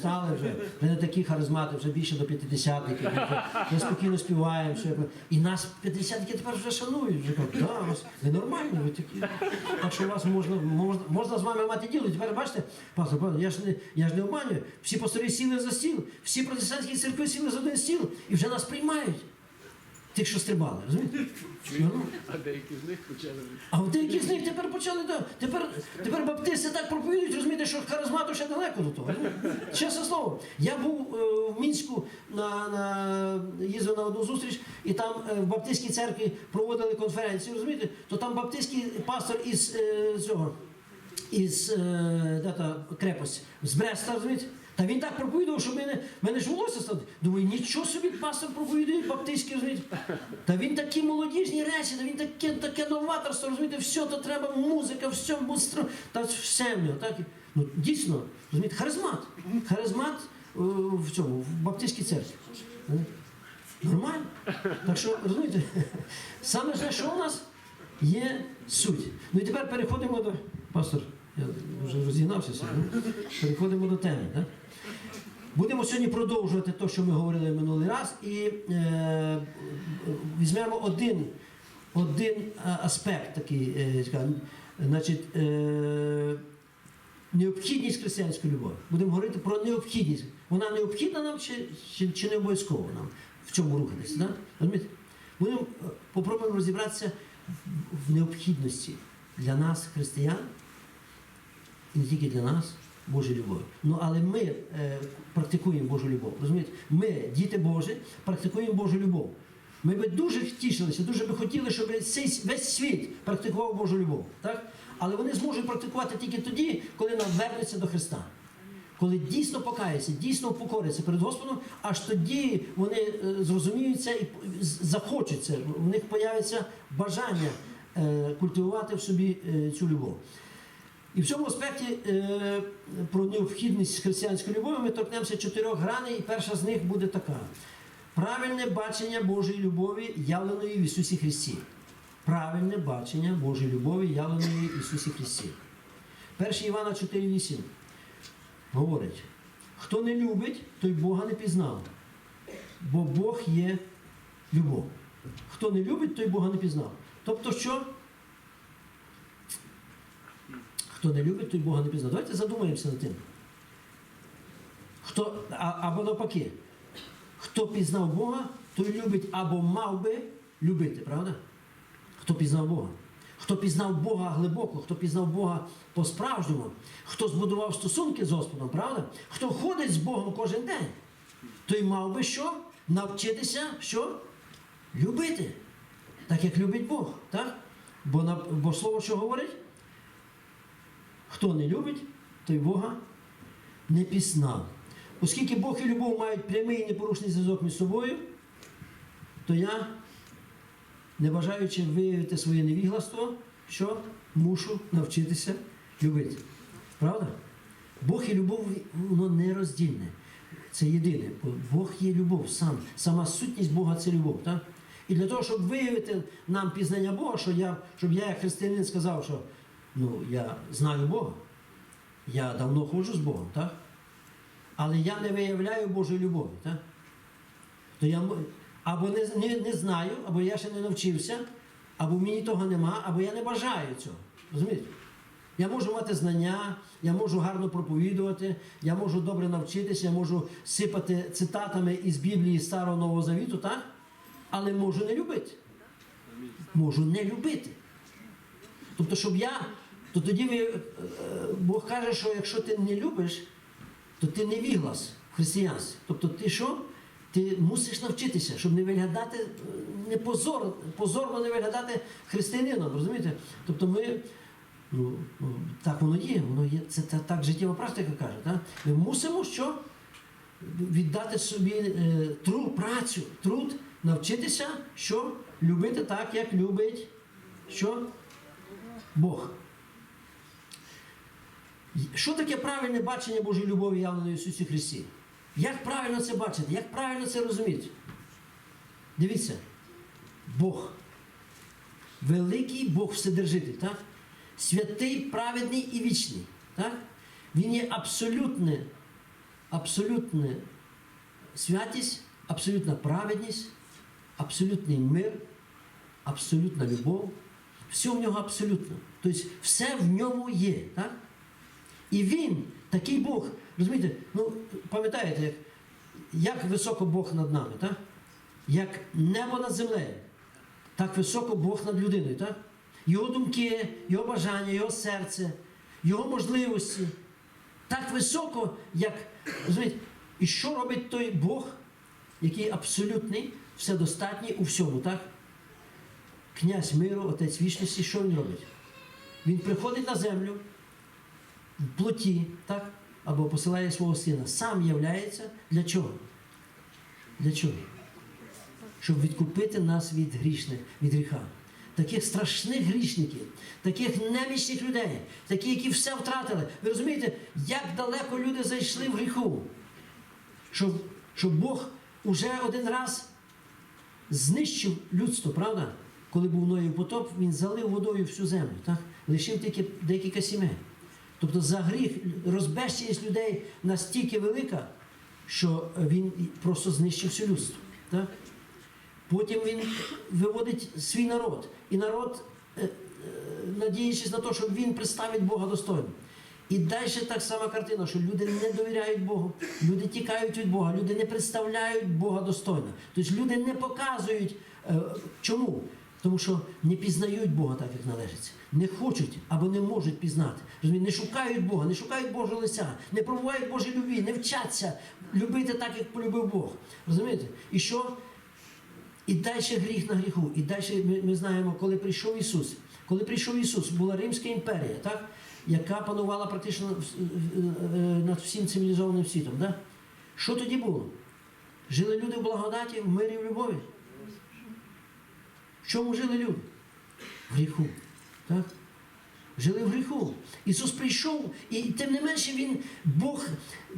Стали вже, ми не такі харизмати, вже більше до п'ятидесятників. Ми спокійно співаємо. Все. І нас п'ятидесятники тепер вже шанують. Вже кажуть, да, ви нормальні, ви такі. Так що вас можна, можна, можна з вами мати діло. Тепер бачите, пастор, пастор, я ж не я ж не обманюю. Всі пастори сіли за стіл, всі протестантські церкви сіли за один стіл і вже нас приймають. Тих, що стрибали, розумієте? Ну, А деякі з них почали. а в деякі з них тепер почали тепер, тепер баптисти так проповідують, розумієте, що харизмату ще далеко до того. Ну, Чесне слово. Я був е, в Мінську на, на їздив на одну зустріч, і там е, в баптистській церкві проводили конференцію, розумієте, то там баптистський пастор із е, цього. Із е, крепость з Бреста, розумієте? Та він так проповідував, що мене, мене ж волосся стало. Думаю, нічого собі пастор проповідує баптистський, розумієте? Та він такі молодіжні речі, та він таке, таке новаторство, розумієте, все, то треба музика, все, бустро, та все в нього. Так? Ну, дійсно, розумієте, харизмат. Харизмат е, в цьому, в баптистській церкві. Нормально. Так що, розумієте, саме ж, що у нас є суть. Ну і тепер переходимо до. Пастор, я вже розігнався сьогодні. Переходимо до теми. Так? Будемо сьогодні продовжувати те, що ми говорили минулий раз, і е, візьмемо один, один е, аспект такий, е, значить, е, необхідність християнської любові. Будемо говорити про необхідність. Вона необхідна нам чи, чи, чи не обов'язково нам в цьому рухатися. Да? Будемо е, попробуємо розібратися в необхідності для нас, християн, і не тільки для нас, Божої любові. Ну але ми е, практикуємо Божу любов. Розумієте? Ми, діти Божі, практикуємо Божу любов. Ми би дуже тішилися, дуже би хотіли, щоб весь світ практикував Божу любов. Так? Але вони зможуть практикувати тільки тоді, коли нам вернуться до Христа. Коли дійсно покаються, дійсно покоряться перед Господом, аж тоді вони е, зрозуміються і з- захочуть. В них появиться бажання е, культивувати в собі е, цю любов. І в цьому аспекті е, про необхідність християнської любові ми торкнемося чотирьох граней, і перша з них буде така: правильне бачення Божої любові, явленої в Ісусі Христі. Правильне бачення Божої любові, явленої в Ісусі Христі. 1 Івана 4,8 говорить: хто не любить, той Бога не пізнав, бо Бог є любов. Хто не любить, той Бога не пізнав. Тобто, що? Хто не любить, той Бога не пізнав. Давайте задумаємося над тим. Хто, а, або навпаки, хто пізнав Бога, той любить або мав би любити, правда? Хто пізнав Бога? Хто пізнав Бога глибоко, хто пізнав Бога по-справжньому, хто збудував стосунки з Господом, правда? Хто ходить з Богом кожен день, той мав би що? Навчитися що? Любити. Так як любить Бог. Так? Бо, бо слово що говорить? Хто не любить, той Бога не пізнав. Оскільки Бог і любов мають прямий і непорушний зв'язок між собою, то я, не бажаючи виявити своє невігластво, що мушу навчитися любити. Правда? Бог і любов воно нероздільне. Це єдине. Бо Бог є любов сам. Сама сутність Бога це любов. Так? І для того, щоб виявити нам пізнання Бога, що я, щоб я, як християнин, сказав, що ну, я знаю Бога, я давно ходжу з Богом, так? але я не виявляю Божої любові. Так? То я або не, не, не знаю, або я ще не навчився, або мені того нема, або я не бажаю цього. Розумієте? Я можу мати знання, я можу гарно проповідувати, я можу добре навчитися, я можу сипати цитатами із Біблії Старого Нового Завіту, так? але можу не любити. Можу не любити. Тобто, щоб я, то тоді е, Бог каже, що якщо ти не любиш, то ти не віглас в християнстві. Тобто ти що? Ти мусиш навчитися, щоб не виглядати е, не позор, позорно не виглядати християнином, розумієте? Тобто ми, ну, ну так воно є, воно є, це та- так життєва практика каже. Так? Ми мусимо що? Віддати собі е, труд, працю, труд, навчитися, що любити так, як любить що? Бог. Що таке правильне бачення Божої любові явленої Ісусі Христі? Як правильно це бачити? Як правильно це розуміти? Дивіться, Бог. Великий Бог Вседержитель, так? святий, праведний і вічний. Так? Він є абсолютне абсолютна святість, абсолютна праведність, абсолютний мир, абсолютна любов. Все в нього абсолютно. Тобто все в ньому є. Так? І він, такий Бог, розумієте, ну пам'ятаєте, як, як високо Бог над нами, так? як небо над землею, так високо Бог над людиною. Так? Його думки, його бажання, його серце, його можливості. Так високо, як. розумієте, І що робить той Бог, який абсолютний, вседостатній у всьому, так? Князь миру, отець вічності, що він робить? Він приходить на землю в плоті, так? або посилає свого сина. Сам являється для чого? Для чого? Щоб відкупити нас від грішних, від гріха. Таких страшних грішників, таких немічних людей, такі, які все втратили. Ви розумієте, як далеко люди зайшли в гріху? Щоб, щоб Бог уже один раз знищив людство, правда? Коли був Ноїв потоп, він залив водою всю землю, так? лишив тільки декілька сімей. Тобто за гріх розбещеність людей настільки велика, що він просто знищив всю людство. Так? Потім він виводить свій народ. І народ, е, е, надіючись на те, що він представить Бога достойно. І далі так сама картина, що люди не довіряють Богу, люди тікають від Бога, люди не представляють Бога достойно. Тобто люди не показують е, чому? Тому що не пізнають Бога так, як належиться. Не хочуть або не можуть пізнати. Не шукають Бога, не шукають Божого лиця, не пробувають Божої любві, не вчаться любити так, як полюбив Бог. Розумієте? І що? І далі гріх на гріху. І далі ми, ми знаємо, коли прийшов Ісус. Коли прийшов Ісус, була Римська імперія, так? яка панувала практично е, над всім цивілізованим світом. Так? Що тоді було? Жили люди в благодаті, в мирі, в любові. Чому жили люди? В гріху. Так? Жили в гріху. Ісус прийшов, і тим не менше Він, Бог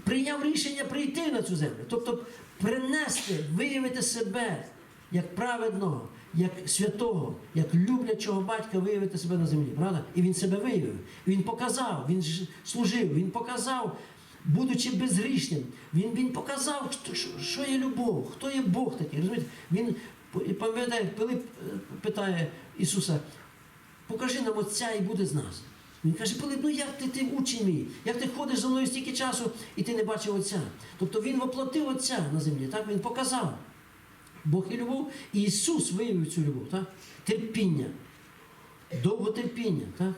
прийняв рішення прийти на цю землю. Тобто принести, виявити себе як праведного, як святого, як люблячого батька виявити себе на землі. Правда? І він себе виявив. Він показав, він служив, він показав, будучи безгрішним, він, він показав, що, що є любов, хто є Бог такий. Розумієте? Він пам'ятає, Пилип е, питає Ісуса, покажи нам Отця і буде з нас. Він каже, Пилип, ну як ти, ти учень мій? Як ти ходиш за мною стільки часу і ти не бачив Отця? Тобто Він воплотив Отця на землі, так? Він показав. Бог і любов, і Ісус виявив цю любов, так? терпіння, довготерпіння. Так?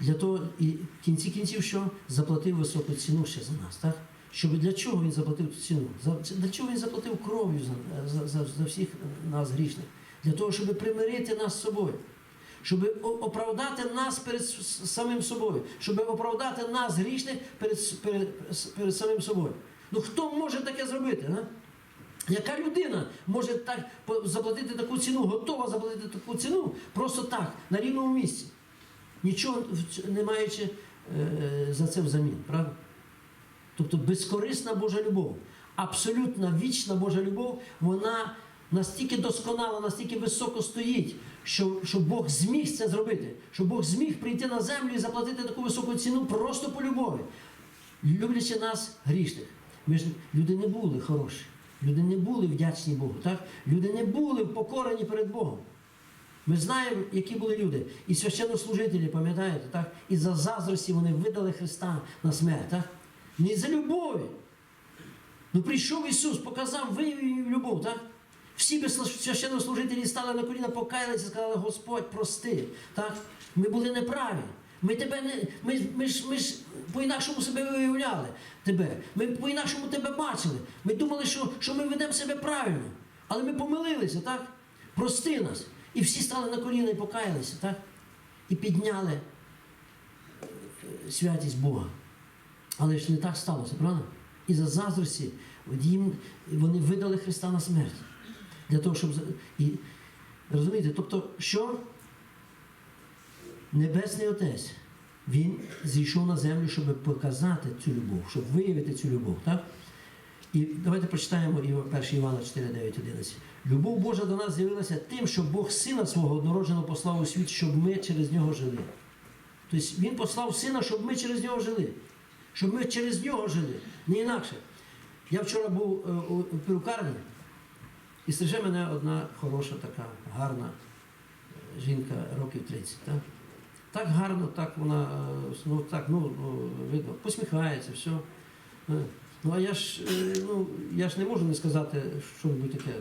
Для того, і в кінці кінців, що заплатив високу ціну ще за нас. Так? Щоб для чого він заплатив цю ціну? Для чого він заплатив кров'ю за, за, за, всіх нас грішних? Для того, щоб примирити нас з собою. Щоб оправдати нас перед самим собою, щоб оправдати нас грішних перед, перед, перед самим собою. Ну хто може таке зробити? А? Яка людина може так заплатити таку ціну, готова заплатити таку ціну просто так, на рівному місці, нічого не маючи е, за це взамін, правда? Тобто безкорисна Божа любов, абсолютна вічна Божа любов, вона настільки досконала, настільки високо стоїть, що, що Бог зміг це зробити, що Бог зміг прийти на землю і заплатити таку високу ціну просто по любові, люблячи нас грішних. Ми ж люди не були хороші, люди не були вдячні Богу, так? люди не були покорені перед Богом. Ми знаємо, які були люди. І священнослужителі, пам'ятаєте, так? І за заздрості вони видали Христа на смерть, так? Не за любові. Ну прийшов Ісус, показав, виявив любов, так? Всі би священнослужителі стали на коліна, покаялися і сказали, Господь, прости. Так? Ми були неправі. Ми тебе не. Ми, ми ж ми ж по-інакшому себе виявляли тебе. Ми по-інакшому тебе бачили. Ми думали, що, що ми ведемо себе правильно. Але ми помилилися, так? Прости нас. І всі стали на коліна і покаялися, так? І підняли е, святість Бога. Але ж не так сталося, правда? І за заздрості вони видали Христа на смерть. Для того, щоб. І, розумієте, тобто, що Небесний Отець, Він зійшов на землю, щоб показати цю любов, щоб виявити цю любов. Так? І давайте прочитаємо 1 Івана 4, 9, 11. Любов Божа до нас з'явилася тим, що Бог сина свого однородженого послав у світ, щоб ми через нього жили. Тобто Він послав сина, щоб ми через нього жили. Щоб ми через нього жили. Не інакше. Я вчора був е, у перукарні, і стриже мене одна хороша така, гарна е, жінка років 30. Так, так гарно, так вона е, ну, так, ну, ну, видно, посміхається, все. Ну а я ж, ну, я ж не можу не сказати що-небудь таке.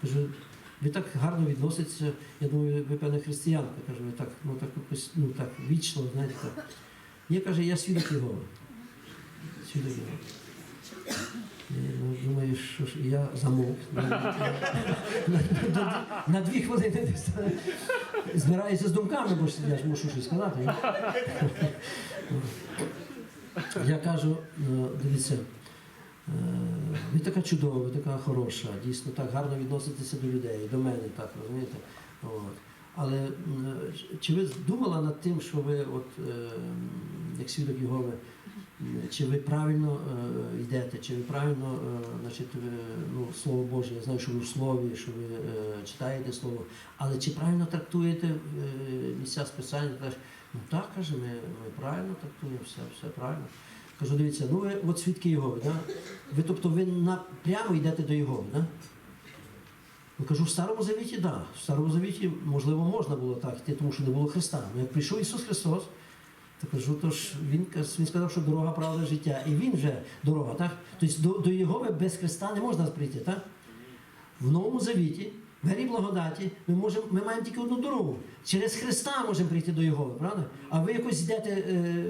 Кажу, ви так гарно відноситеся, я думаю, ви певне християнка, кажу, ви так, ну так ну так вічно, знаєте, так. Я каже, я свідок Єгови. Єгови. Я, ну, думаю, що ж, я замовк. На, дві хвилини е, збираюся з думками, бо ж я ж мушу щось сказати. Я кажу, е, дивіться, е, ви така чудова, ви така хороша, дійсно так гарно відноситеся до людей, до мене так, розумієте? От. Але чи ви думала над тим, що ви, от, е, як свідок Єгови, чи ви правильно е, йдете, чи ви правильно е, значить, ви, ну, Слово Боже, я знаю, що ви в слові, що ви е, читаєте Слово, але чи правильно трактуєте е, місця списання? Кажеш, Ну так, каже, ми, ми правильно трактуємо, все, все правильно. Кажу, дивіться, ну ви от свідки Єгови, да? ви тобто ви прямо йдете до Єгови, да? Ну кажу, в Старому Завіті, так. Да. В Старому Завіті, можливо, можна було так йти, тому що не було Христа. Ну як прийшов Ісус Христос, то кажу, то ж він, він сказав, що дорога, правда, життя. І він вже дорога, так? Тобто до, до Єгови без Христа не можна прийти, так? В Новому Завіті, в Гері благодаті, ми, можемо, ми маємо тільки одну дорогу. Через Христа можемо прийти до Єгови, правда? А ви якось йдете е,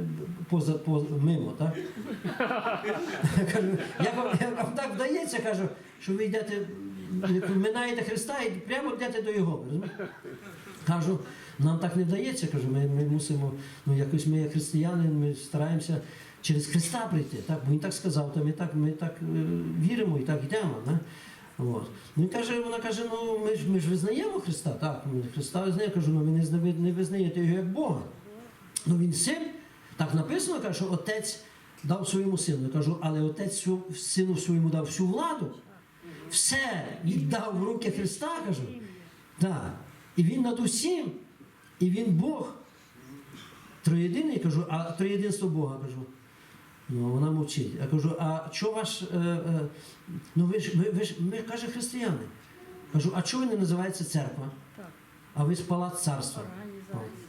поза, поза, мимо, так? як вам, як вам так вдається, кажу, що ви йдете, минаєте Христа і прямо йдете до Єгови. Кажу, нам так не вдається, кажу, ми, ми мусимо, ну якось ми як християни, ми стараємося через Христа прийти. Так? Бо він так сказав, то ми так, ми так е, віримо і так йдемо. Не? От. Ну, і каже, вона каже, ну ми ж, ми ж визнаємо Христа, так, ми Христа визнаємо, кажу, ну ви не, зна- не визнаєте його як Бога. Ну він син, так написано, каже, що отець дав своєму сину. Я кажу, але отець сину своєму дав всю владу. Все віддав в руки Христа, кажу. Так. І він над усім, і він Бог. Троєдиний, кажу, а троєдинство Бога кажу. Ну, вона мовчить. Я кажу, а що ваш. Е, е, ну ви ж ви, ви ж ми каже християни. Кажу, а чого ви не називається церква? Так. А ви ж палац царства.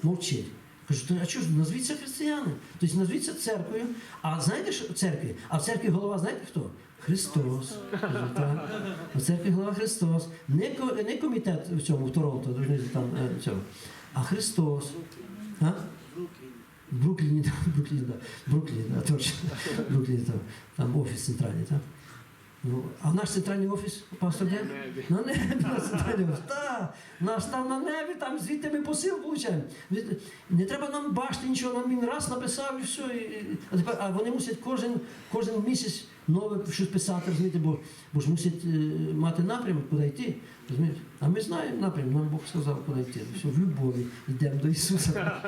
Мовчить. Кажу, «То, а чого ж назвіться християни? Тобто назвіться церквою. А знаєте, що в церкві? А в церкві голова знаєте хто? Христос. Кажу, так. У церкві голова Христос. Не, не комітет в цьому в Торонто, там е, в цьому, а Христос. А? В Брукліні, в Брукліні. В Брукліні, так, точно. В Брукліні, там, там офіс центральний, так? Ну, а наш центральний офіс, пастор де? На небі, на центральний офіс. Так, наш там на небі, там звідти ми посил получаємо. Від- Не треба нам бачити нічого, нам він раз написав і все. І, і- а, тепер, а вони мусять кожен, кожен місяць нове щось писати, розумієте, бо, бо ж мусять е, мати напрямок, куди йти. Розумієте? А ми знаємо напрямок, нам Бог сказав, куди йти. Все, в любові йдемо до Ісуса.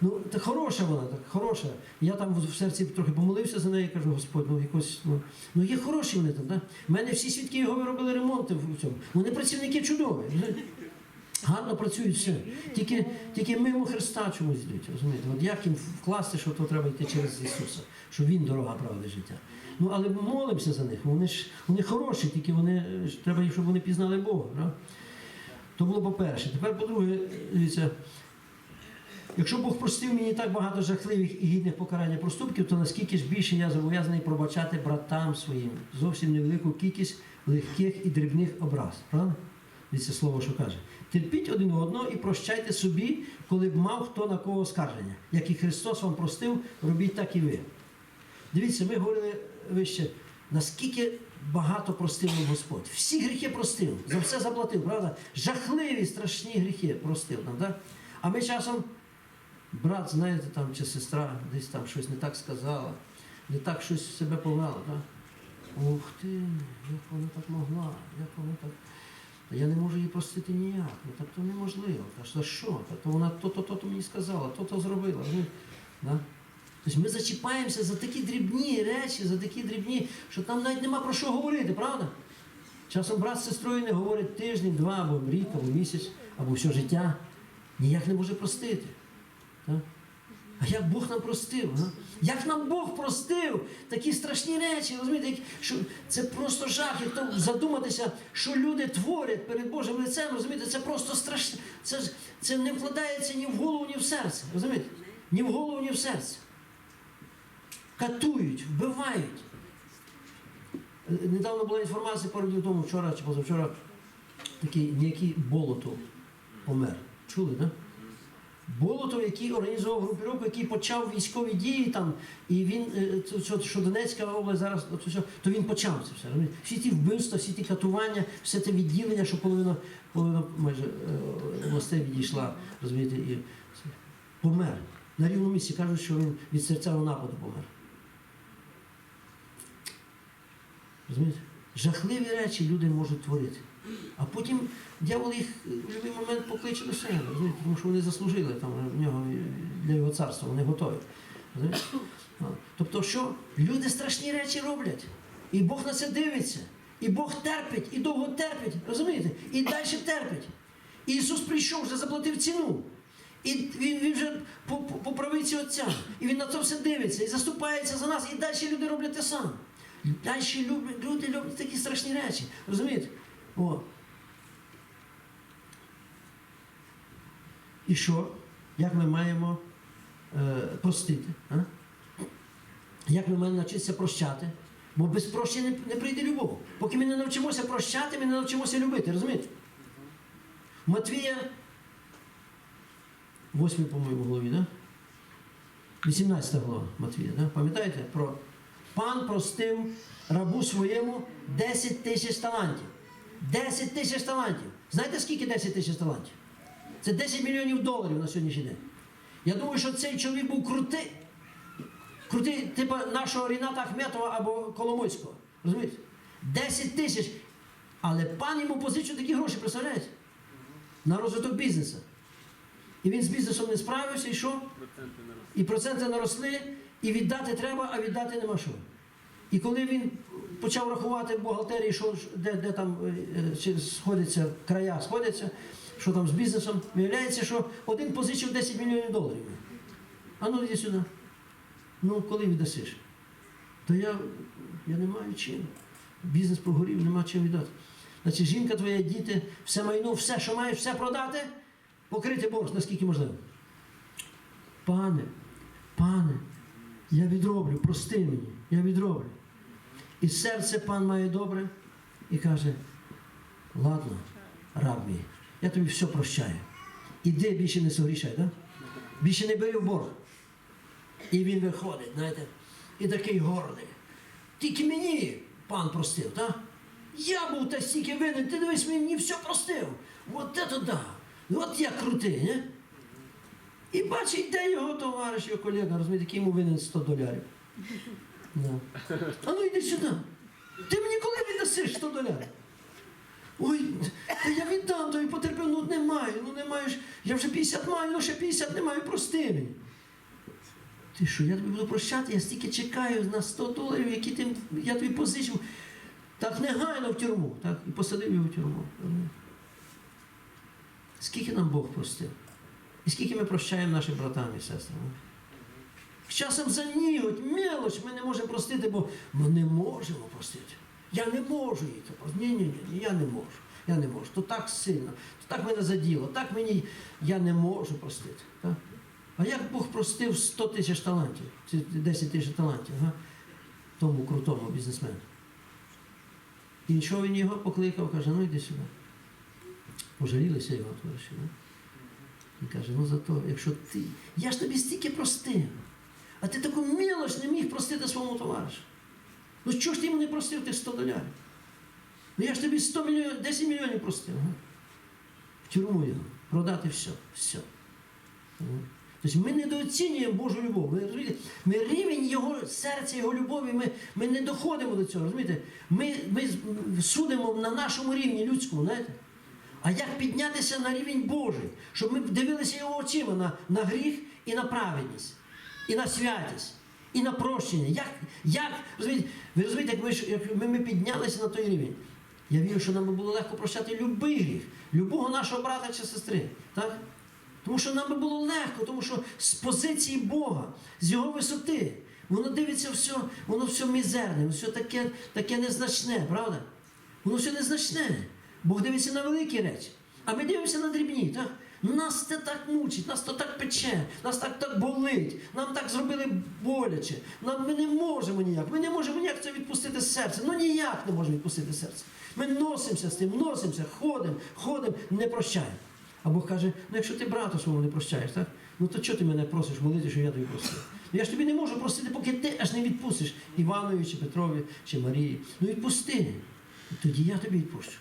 Ну, так хороша вона, так хороша. Я там в в серці трохи помолився за неї, кажу, Господь, ну якось, ну, ну є хороші вони там. У мене всі свідки його робили ремонти в цьому. Вони працівники чудові. Гарно працюють все. Тільки, тільки мимо Христа чомусь йдуть. Розумієте? От як їм вкласти, що то треба йти через Ісуса, що Він дорога правди життя. Ну але молимося за них. Вони ж вони хороші, тільки вони е, треба, щоб вони пізнали Бога. Да? То було по-перше. Тепер, по-друге, дивіться, якщо Бог простив мені так багато жахливих і гідних покарання проступків, то наскільки ж більше я зобов'язаний пробачати братам своїм зовсім невелику кількість легких і дрібних образ. Правда? Дивіться слово, що каже. Терпіть один одного і прощайте собі, коли б мав хто на кого скарження. Як і Христос вам простив, робіть так і ви. Дивіться, ми говорили вище, наскільки багато простив нам Господь. Всі гріхи простив, за все заплатив, правда? Жахливі, страшні гріхи простив нам, так? А ми часом, брат, знаєте, там, чи сестра десь там щось не так сказала, не так щось себе повела, так? Ух ти, як вона так могла, як вона так. Та я не можу її простити ніяк. Ну так то неможливо. Та що, що? Та вона то-то, то-то мені сказала, то-то зробила. Да? Тобто ми зачіпаємося за такі дрібні речі, за такі дрібні, що там навіть нема про що говорити, правда? Часом брат з сестрою не говорить тиждень, два, або рік, або місяць, або все життя. Ніяк не може простити. Так? А як Бог нам простив? А? Як нам Бог простив такі страшні речі, розумієте, як- що це просто жах, як то задуматися, що люди творять перед Божим лицем, розумієте, це просто страшно. Це, це не вкладається ні в голову, ні в серце. Розумієте? Ні в голову, ні в серце. Катують, вбивають. Недавно була інформація пару днів тому, вчора чи позавчора, такий ніякий болото помер. Чули, так? Да? Болотов, який організував групіровку, який почав військові дії там, і він, е, що, Донецька область зараз, то, він почав це все. Всі ті вбивства, всі ті катування, все те відділення, що половина, половина майже е, областей відійшла, розумієте, і помер. На рівному місці кажуть, що він від серцевого нападу помер. Розумієте? Жахливі речі люди можуть творити. А потім дьявол їх в будь-який момент покличе до себе, тому що вони заслужили там в нього для його царства, вони готові. Тобто, що люди страшні речі роблять, і Бог на це дивиться, і Бог терпить, і довго терпить, розумієте? І далі терпить. І Ісус прийшов, вже заплатив ціну. І він, він вже по, по, по правиці Отця. І він на це все дивиться і заступається за нас. І далі люди роблять те саме. Далі люблять, люди люблять такі страшні речі. Розумієте? О. І що? Як ми маємо е, простити? А? Як ми маємо навчитися прощати? Бо без прощення не, не прийде любов. Поки ми не навчимося прощати, ми не навчимося любити, розумієте? Матвія, 8, по-моєму, голові, да? 18 глава Матвія, да? пам'ятаєте? Про пан простив рабу своєму 10 тисяч талантів. 10 тисяч талантів. Знаєте, скільки 10 тисяч талантів? Це 10 мільйонів доларів на сьогоднішній день. Я думаю, що цей чоловік був крутий. Крутий, типу нашого Ріната Ахметова або Коломойського. Розумієте? 10 тисяч. Але пан йому позичив такі гроші, представляєте? На розвиток бізнесу. І він з бізнесом не справився, і що? І проценти наросли, і віддати треба, а віддати нема що. І коли він почав рахувати в бухгалтерії, що, де, де там е, е, сходяться, края сходяться, що там з бізнесом, виявляється, що один позичив 10 мільйонів доларів. А ну йди сюди. Ну, коли віддасиш? То я, я не маю чим. Бізнес прогорів, нема чим віддати. Значить, жінка твоя, діти, все майно, все, що маєш, все продати, покрити борг, наскільки можливо. Пане, пане, я відроблю, прости мені, я відроблю. І серце пан має добре і каже: ладно, раб мій, я тобі все прощаю. Іди більше не согрішай, да? більше не бери в борг. І він виходить, знаєте, і такий гордий. Тільки мені пан простив, так? Я був та стільки винен, ти дивись, мені все простив. От це да. От я крутий, не? І бачить, де його товариш, його колега, розумієте, який йому винен 100 долярів. Да. А ну йди сюди. Ти мені коли віддасиш 100 долярів? Ой, маю, ну не маєш. Я вже 50 маю, ну ще 50 не маю, прости мені. Ти що, я тобі буду прощати, я стільки чекаю на 100 доларів, які ти, я тобі позичив. Так негайно в тюрму. Так, і посадив його в тюрму. Скільки нам Бог простив? І скільки ми прощаємо нашим братам і сестрам? З часом за ніготь, мелоч ми не можемо простити, бо ми не можемо простити. Я не можу її. Ні, ні, ні, я не можу. Я не можу. То так сильно, то так мене заділо, так мені я не можу простити. Так? А як Бог простив 100 тисяч талантів, 10 тисяч талантів, га? тому крутому бізнесмену? І що він його покликав, каже, ну йди сюди. Пожалілися його товариші. Да? І каже, ну зато, якщо ти. Я ж тобі стільки простив, а ти таку мілоч не міг простити своєму товаришу. Ну чого ж ти йому не простив тих 100 долярів? Ну я ж тобі 100 мільйонів, 10 мільйонів простив. В тюрму його, продати все. все. Тобто ми недооцінюємо Божу любов. Ми, ми рівень Його серця, Його любові, ми, ми не доходимо до цього. розумієте? Ми, ми судимо на нашому рівні людському, знаєте? А як піднятися на рівень Божий, щоб ми дивилися його очима на, на гріх і на праведність, і на святість, і на прощення. Як, як, розумієте, ви розумієте, як ми, як ми піднялися на той рівень? Я вірю, що нам би було легко прощати любий гріх, любого нашого брата чи сестри. Так? Тому що нам би було легко, тому що з позиції Бога, з його висоти, воно дивиться все, воно все мізерне, все таке, таке незначне, правда? Воно все незначне. Бог дивиться на великі речі. А ми дивимося на дрібні, так? Нас це так мучить, нас то так пече, нас так так болить, нам так зробили боляче. Нам, ми не можемо ніяк, ми не можемо ніяк це відпустити з серця. Ну ніяк не можемо відпустити з серця. Ми носимося з тим, носимося, ходимо, ходимо, не прощаємо. А Бог каже, ну якщо ти брата свого не прощаєш, так? Ну то чого ти мене просиш молити, що я тобі простив? Ну я ж тобі не можу простити, поки ти аж не відпустиш Іванові, чи Петрові, чи Марії. Ну відпусти. Тоді я тобі відпущу.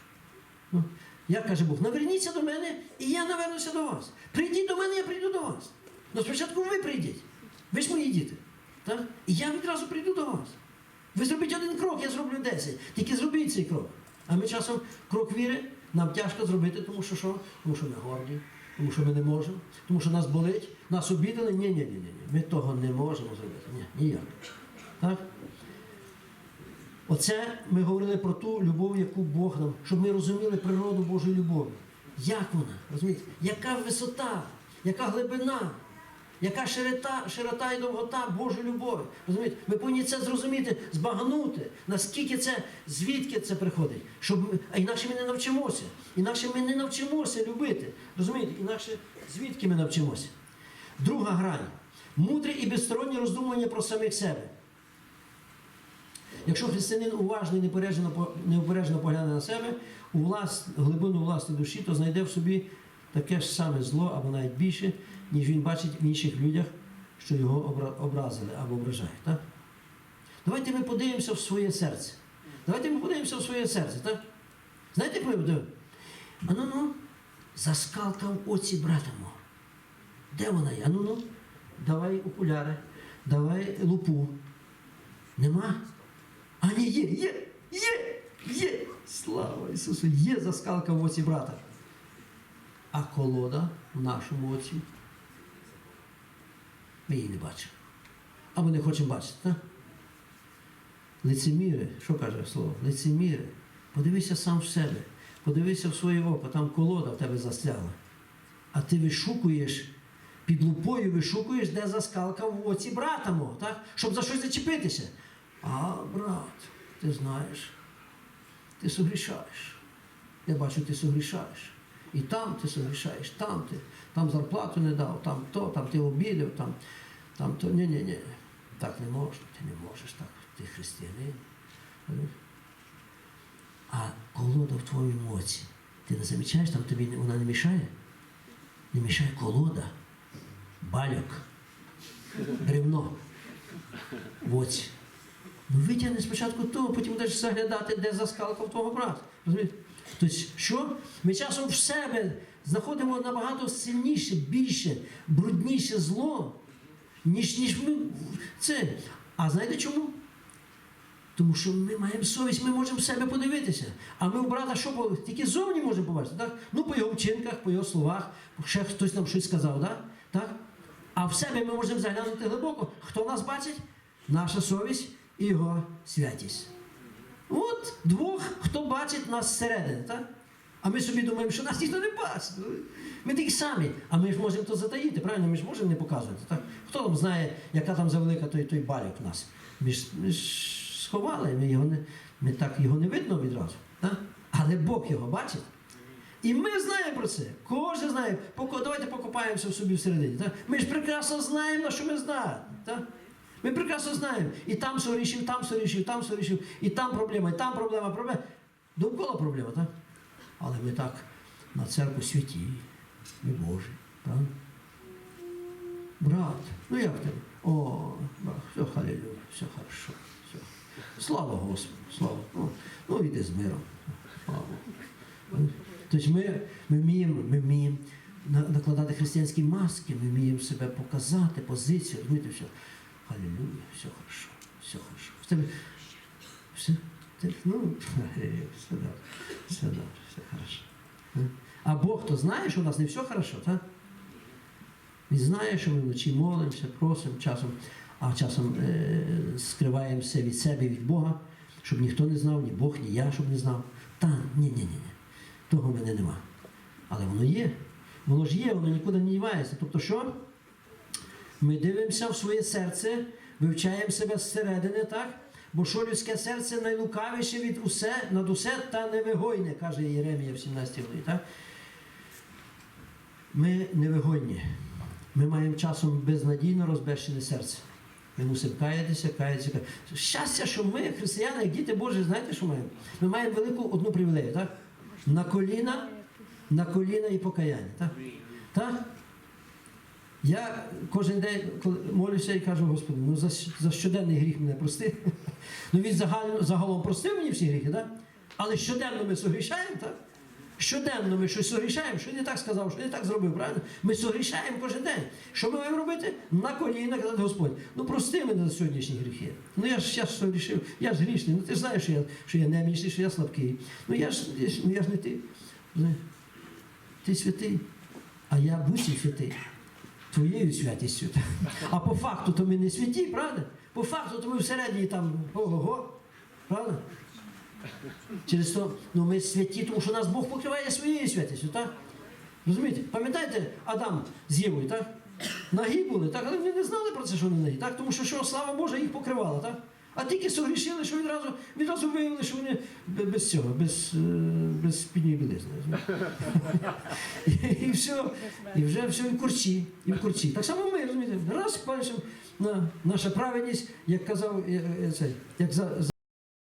Ну, як каже Бог, наверніться до мене, і я навернуся до вас. Прийдіть до мене, я прийду до вас. Ну спочатку ви прийдіть. Ви ж мої діти. Так? І я відразу прийду до вас. Ви зробіть один крок, я зроблю десять. Тільки зробіть цей крок. А ми часом крок віри нам тяжко зробити, тому що що? Тому що ми горді, тому що ми не можемо, тому що нас болить, нас обідали. Ні, ні, ні, ні, ні. Ми того не можемо зробити. Ні, ніяк. Так? Оце ми говорили про ту любов, яку Бог нам, щоб ми розуміли природу Божої любові. Як вона? Розумієте? Яка висота, яка глибина, яка широта, широта і довгота Божої любові. Розумієте? Ми повинні це зрозуміти, збагнути, наскільки це, звідки це приходить. Щоб ми, а інакше ми не навчимося. Інакше ми не навчимося любити. Розумієте? Інакше звідки ми навчимося? Друга грань. Мудре і безстороннє роздумування про самих себе. Якщо християнин уважно і непереджено, по- погляне на себе, у влас, глибину власної душі, то знайде в собі таке ж саме зло або навіть більше, ніж він бачить в інших людях, що його образили або ображають. Так? Давайте ми подивимося в своє серце. Давайте ми подивимося в своє серце. Так? Знаєте, як ми подивимося? А ну ну, заскалка в оці брата мого. Де вона є? А ну ну, давай окуляри, давай лупу. Нема? А ні, є, є, є, є. Слава Ісусу, є заскалка в оці брата. А колода в нашому оці. Ми її не бачимо. Або не хочемо бачити, так? Лицеміри, що каже слово? Лицеміри. Подивися сам в себе, подивися в своє око, там колода в тебе застрягла. А ти вишукуєш, під лупою вишукуєш, де заскалка в оці брата мого, так? щоб за щось зачепитися. А, брат, ти знаєш, ти согрішаєш. Я бачу, ти согрішаєш. І там ти согрішаєш, там ти, там зарплату не дав, там то, там ти обідав, там, там то. Ні, ні, ні. Так не можна, ти не можеш так, ти християнин. А колода в твоєму оці. Ти не замічаєш, там тобі вона не мішає? Не мішає колода, балюк, бревно в. Ну витягни спочатку того, потім будеш заглядати, де заскалка в твого брата. Розумієте? Тобто, що? Ми часом в себе знаходимо набагато сильніше, більше, брудніше зло, ніж, ніж ми це. А знаєте чому? Тому що ми маємо совість, ми можемо в себе подивитися. А ми у брата що тільки зовні можемо побачити, так? Ну, по його вчинках, по його словах, ще хтось нам щось сказав, так? так? А в себе ми можемо заглянути глибоко. Хто нас бачить? Наша совість його святість. От двох, хто бачить нас зсередини, так? А ми собі думаємо, що нас ніхто не бачить. Ми такі самі, а ми ж можемо то затаїти, правильно? Ми ж можемо не показувати. Так? Хто там знає, яка там завелика той, той балюк у нас? Ми ж, ми ж сховали, ми, його не, ми так його не видно відразу. Так? Але Бог його бачить. І ми знаємо про це. Кожен знає. Давайте покопаємося в собі всередині. Так? Ми ж прекрасно знаємо, на що ми знаємо. Так? Ми прекрасно знаємо. І там сорішив, там сорішив, там сорішив, і там проблема, і там проблема, проблема. Довкола проблема, так? Але ми так на церкву святі, ми Божі, правда? Брат, ну як тебе? О, брат, все халілюя, все хорошо. Все. Слава Господу, слава. Ну, ну іди з миром. Слава. Тобто ми, ми вміємо, ми вміємо накладати християнські маски, ми вміємо себе показати, позицію, розумієте, все. Халілюя, все хорошо, все хорошо. В тебе все, ти, ну, все добре, все добре, все хорошо. А Бог то знає, що у нас не все хорошо, так? Він знає, що ми вночі молимося, просимо часом, а часом е, скриваємося від себе від Бога, щоб ніхто не знав, ні Бог, ні я, щоб не знав. Та ні, ні, ні, ні. Того в мене нема. Але воно є. Воно ж є, воно нікуди не дівається. Тобто що? Ми дивимося в своє серце, вивчаємо себе зсередини, так? Бо що людське серце найлукавіше від усе, над усе та невигойне, каже Єремія в 17 главі. Так? Ми невигодні. Ми маємо часом безнадійно розбещене серце. Ми мусимо каятися, каятися. каятися. Щастя, що ми, християни, як діти Божі, знаєте, що маємо? Ми маємо велику одну привілею, так? На коліна, на коліна і покаяння. Так? так? Я кожен день молюся і кажу, Господи, ну за, за щоденний гріх мене прости. Ну він загально, загалом простив мені всі гріхи, так? Але щоденно ми согрішаємо, так? Щоденно ми щось согрішаємо, що не так сказав, що не так зробив, правильно? Ми согрішаємо кожен день. Що ми маємо робити? На коліна казати, Господь, ну прости мене за сьогоднішні гріхи. Ну я ж я ж согрішив, я ж грішний, ну ти ж знаєш, що я, що я немічний, що я слабкий. Ну я ж, я ж, ну, я ж не ти. Ти святий, а я бусі святий. Твоєю святістю. А по факту то ми не святі, правда? По факту то ми всередині там ого-го, правда? Через то ну, ми святі, тому що нас Бог покриває своєю святістю, так? Розумієте? Пам'ятаєте, Адам з Євою, так? Нагі були, так? Але вони не знали про це, що вони нагі, так? Тому що, що слава Божа їх покривала, так? А тільки согрішили, що відразу, відразу виявили, що вони без цього, без, е, без спідньої білизни. І, все, і вже все в курці, і в курці. Так само ми, розумієте, раз бачимо на наша праведність, як казав е, е, цей, як за-